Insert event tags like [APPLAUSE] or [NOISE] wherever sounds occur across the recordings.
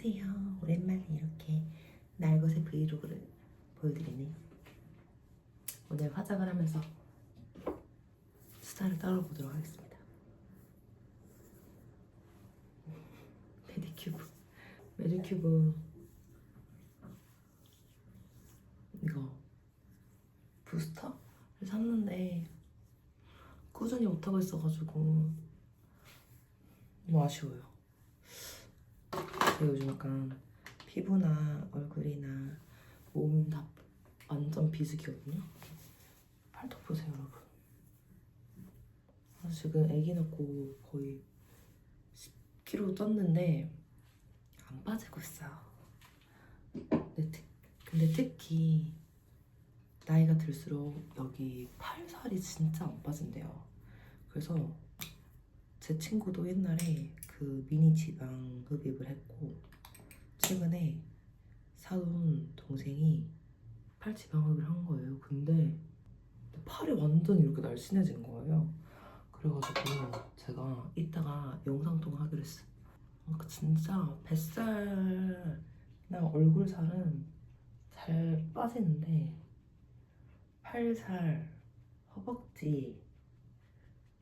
안녕하세요. 오랜만에 이렇게 날것의 브이로그를 보여드리네. 오늘 화장을 하면서 수다를 떨어보도록 하겠습니다. 메디큐브. 메디큐브. 이거 부스터를 샀는데 꾸준히 못하고 있어가지고 너무 아쉬워요. 제가 요즘 약간 피부나 얼굴이나 몸 다 완전 비수기거든요. 팔뚝 보세요, 여러분. 아, 지금 아기 낳고 거의 10kg 쪘는데 안 빠지고 있어요. 근데, 특, 근데 특히 나이가 들수록 여기 팔살이 진짜 안 빠진대요. 그래서 제 친구도 옛날에 그 미니 지방 흡입을 했고 최근에 사돈 동생이 팔 지방 흡입을 한 거예요. 근데 팔이 완전 이렇게 날씬해진 거예요. 그래가지고 제가 이따가 영상 통화하기로 했어요. 그 진짜 뱃살이나 얼굴 살은 잘 빠지는데 팔살, 허벅지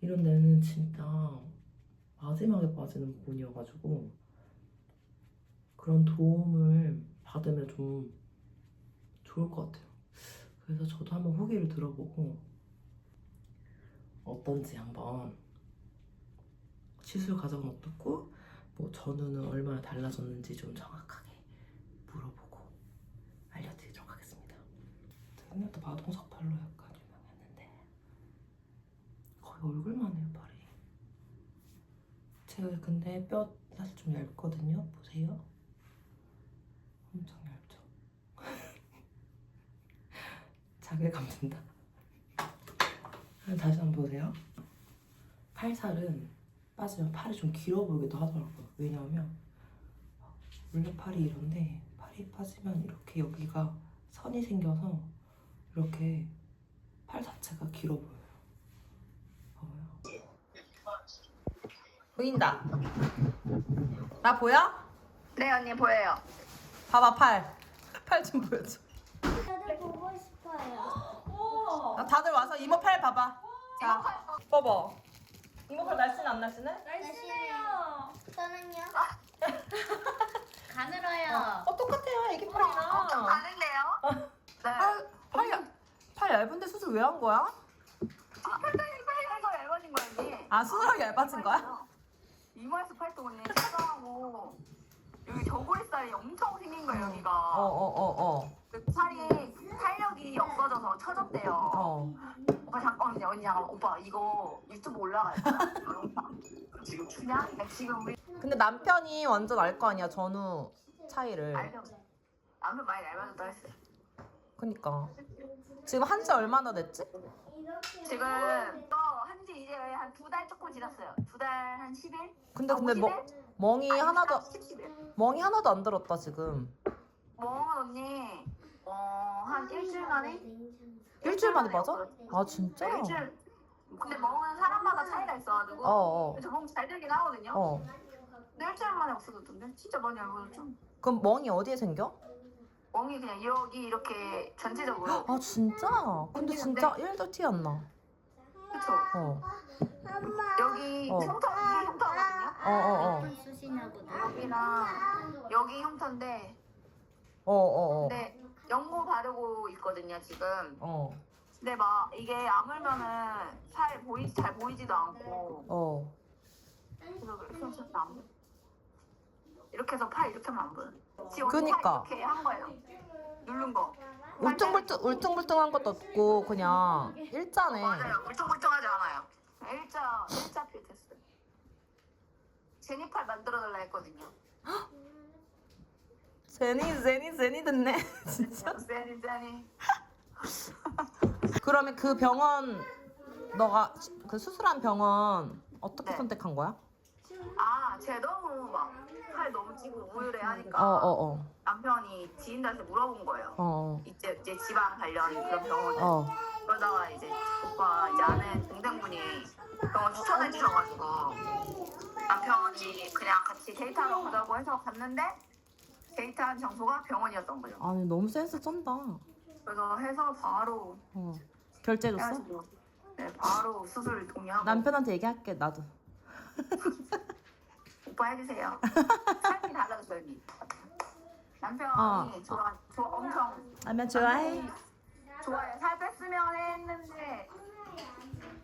이런 데는 진짜 마지막에 빠지는 부분이어가지고 그런 도움을 받으면 좀 좋을 것 같아요. 그래서 저도 한번 후기를 들어보고 어떤지 한번 시술 과정은 어떻고 뭐 전후는 얼마나 달라졌는지 좀 정확하게 물어보고 알려드리도록 하겠습니다. 작년부터 마동석 팔로 약간 유명했는데 거의 얼굴만 해요 팔이. 제가 근데 뼈 사실 좀 얇거든요. 보세요. 엄청 얇죠. 자괴감 든다. 다시 한번 보세요. 팔살은 빠지면 팔이 좀 길어 보이기도 하더라고요. 왜냐하면 원래 팔이 이런데 팔이 빠지면 이렇게 여기가 선이 생겨서 이렇게 팔 자체가 길어 보여요. 보인다. 나 보여? 네 언니 보여요. 봐봐 팔. 팔 좀 보여줘. 아, 다들 와서 이모 팔 봐봐. 자, 봐봐. 이모 팔 날씬해 안 날씬해? 날씬해요. 저는요? [LAUGHS] 가늘어요. 어 똑같아요 애기 팔이랑. 엄청 가는데요? 네. 팔, 팔, 얇- 팔 얇은데 수술 왜 한 거야? 팔뚝이 팔뚝이 얇아진 거 언니. 아 수술하기 얇아진 거야? 이마에서 팔뚝 언니 식상하고 여기 저고리살이 엄청 생긴 거예요 여기가. 어어어 어. 그 살이 탄력 이 없어져서 처졌대요. 어. 오빠 잠깐 언니 언니 잠깐 오빠 이거 유튜브 올라가요. [LAUGHS] 지금 추냐? 그러니까 지금 우리 근데 남편이 완전 알 거 아니야 전후 차이를. 알죠? 남편 많이 얇아졌다 했어요. 그니까. 지금 한 지 얼마나 됐지? 지금 또 한지 이제 한 두 달 조금 지났어요. 두 달 한 10일? 근데 아, 근데 50일? 뭐, 멍이 하나도 10일. 멍이 하나도 안 들었다 지금. 멍은 언니 어, 한 일주일 만에? 일주일 만에 맞아? 없어졌어요. 아 진짜? 네, 일주일. 근데 멍은 사람마다 차이가 있어가지고 어 어 저멍잘 되긴 하거든요. 어. 근데 일주일 만에 없어졌던데? 진짜 많이 얇아졌죠? 그럼 멍이 어디에 생겨? 멍이 그냥 여기 이렇게 전체적으로 아 진짜? 근데 진짜 1도 티 안 나. 그쵸? 어. 여기 어. 흉터, 이게 흉터거든요? 어 어어. 여기랑 여기 흉터인데 어 어 어. 근데 연고 바르고 있거든요 지금 어. 근데 막 이게 아물면은 살 보이 잘 보이지도 않고 어. 그래서 이렇게 해서 안 보여. 이렇게 해서 팔 이렇게 하면 안 보여. 지금 그니까. 팔 이렇게 한 거예요. 누른 거. 울퉁불퉁 울퉁불퉁한 것도 없고 그냥 일자네. 맞아요. 울퉁불퉁하지 않아요. 일자 일자 필테스. 제니팔 만들어 달라 했거든요. 제니 제니 제니 듣네 [LAUGHS] 진짜. 제니 제니. [LAUGHS] 그러면 그 병원 너가 그 수술한 병원 어떻게 네. 선택한 거야? 아, 쟤 너무 막 팔 너무 찌고 우울해 하니까 어어어 어. 남편이 지인들한테 물어본 거예요. 어. 이제 이제 지방 관련 그런 병원에. 어. 그러다가 이제 오빠 이제 아는 동생분이 병원 추천해 주셔가지고 남편이 그냥 같이 데이트하러 가자고 해서 갔는데 데이트한 장소가 병원이었던 거죠. 아니 너무 센스 쩐다. 그래서 해서 바로 어. 결제해줬어? 해가지고 네 바로 수술 동의하고 남편한테 얘기할게 나도. [LAUGHS] 오빠 해주세요. 삶이 달라졌어요 언니. 남편이 어. 좋아, 좋아 엄청 라면 좋아해? 좋아요. 살 뺐으면 했는데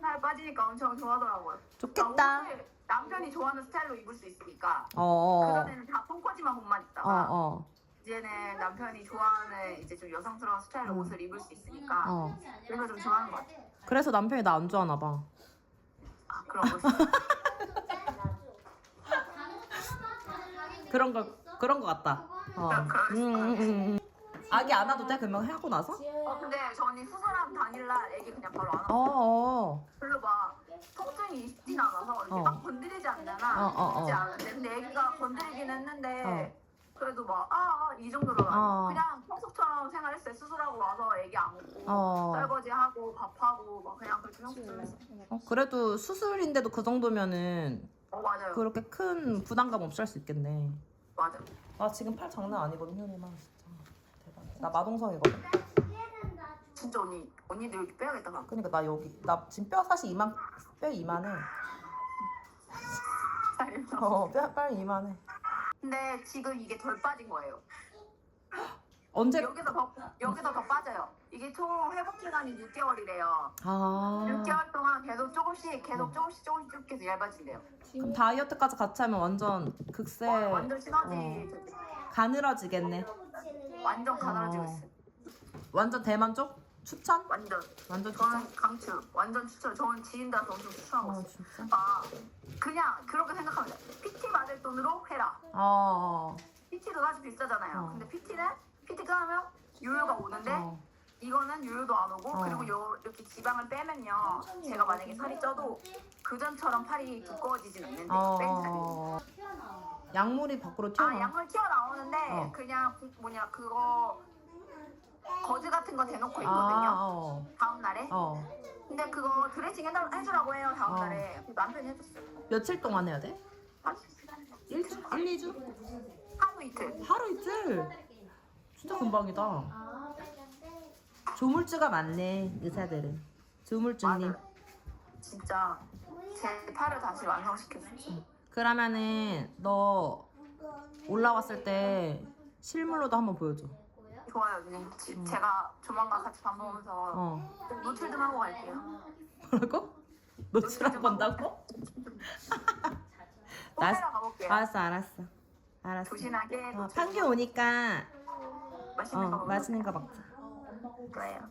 살 빠지니까 엄청 좋아하더라고요. 좋겠다. 그러니까 옷을 남편이 좋아하는 스타일로 입을 수 있으니까 어어. 그전에는 다 펑퍼짐한 옷만 어 입다가 어. 이제는 남편이 좋아하는 이제 좀 여성스러운 스타일로 음. 옷을 입을 수 있으니까 어. 그래서 좀 좋아하는 것 같아요. 그래서 남편이 나 안 좋아하나 봐. 아 그런 거. [LAUGHS] 그런 거 그런 거 같다. 어. 음, 음, 음. 아기 안 와도 돼? 그러면 하고 나서? 어 근데 저는 수술한 당일날 애기 그냥 바로 안어 하고 어. 별로 막 통증이 있진 않아서 이렇게 어. 막 건드리지 않잖아. 어, 어, 어. 있지 않은데 근데 애기가 건드리긴 했는데 어. 그래도 막아이 정도로는 어. 그냥 평소처럼 생활했어요. 수술하고 와서 애기 안 먹고 어. 설거지 하고 밥하고 막 그냥 그렇게 평소처럼 했어. 어, 그래도 수술인데도 그 정도면은 어 맞아요. 그렇게 큰 부담감 없이 할 수 있겠네. 맞아. 아 지금 팔 장난 아니거든 현우나 진짜. 나 마동석이거든. 진짜 언니 언니도 여기 빼야겠다. 막. 그러니까 나 여기 나 지금 뼈 사실 이만 뼈 이만해. 어뼈 빨리 이만해. 근데 지금 이게 덜 빠진 거예요. [GASPS] 언제? 여기서 더 여기서 더 빠져요. 이게 총 회복 기간이 6개월이래요. 아 6개월 동안 계속 조금씩 계속 어. 조금씩 조금씩 조금씩 계속 얇아진대요. 그럼 다이어트까지 같이 하면 완전 극세 와, 완전 시너지 어. 가늘어지겠네. 완전 가늘어지고 어. 있어요. 완전 대만 쪽 추천? 완전 완전 추천. 저는 강추 완전 추천. 저는 지인들한테 엄청 추천하고 어 있어요. 진짜. 아 그냥 그렇게 생각하면 돼. PT 받을 돈으로 해라. 어. PT도 사실 비싸잖아요. 어. 근데 PT는 PT 끊으면 요요가 오는데 어. 이거는 요요도 안 오고 어. 그리고 요 이렇게 지방을 빼면요. 제가 만약에 살이 쪄도 그 전처럼 팔이 두꺼워지진 않는데 어. 뺀 살이. 어. 약물이 밖으로 아 튀어나와. 약물 튀어나오는데 어. 그냥 그 뭐냐 그거 거즈 같은 거 대놓고 있거든요. 아, 어. 다음 날에. 어. 근데 그거 드레싱 해달, 해주라고 해요 다음 어. 날에. 남편이 해줬어요. 며칠 동안 해야 돼? 아, 1주? 1, 2주? 하루 이틀. 하루 이틀? 진짜 금방이다. 조물주가 많네, 의사들은. 조물주님. 맞아요. 진짜 제 팔을 다시 완성시켰어요. 그러면은 너 올라왔을 때 실물로도 한번 보여줘. 좋아요, 누님. 지- 제가 조만간 같이 밥 먹으면서 어. 좀 노출 좀 하고 갈게요. 뭐라고? 노출한 건다고? 나- 가볼게요. 알았어, 알았어. 알았어. 조신하게 어, 노출 판교 오니까 맛있는 거 어, 먹을게요. 맛있는 거 먹자. 그래요.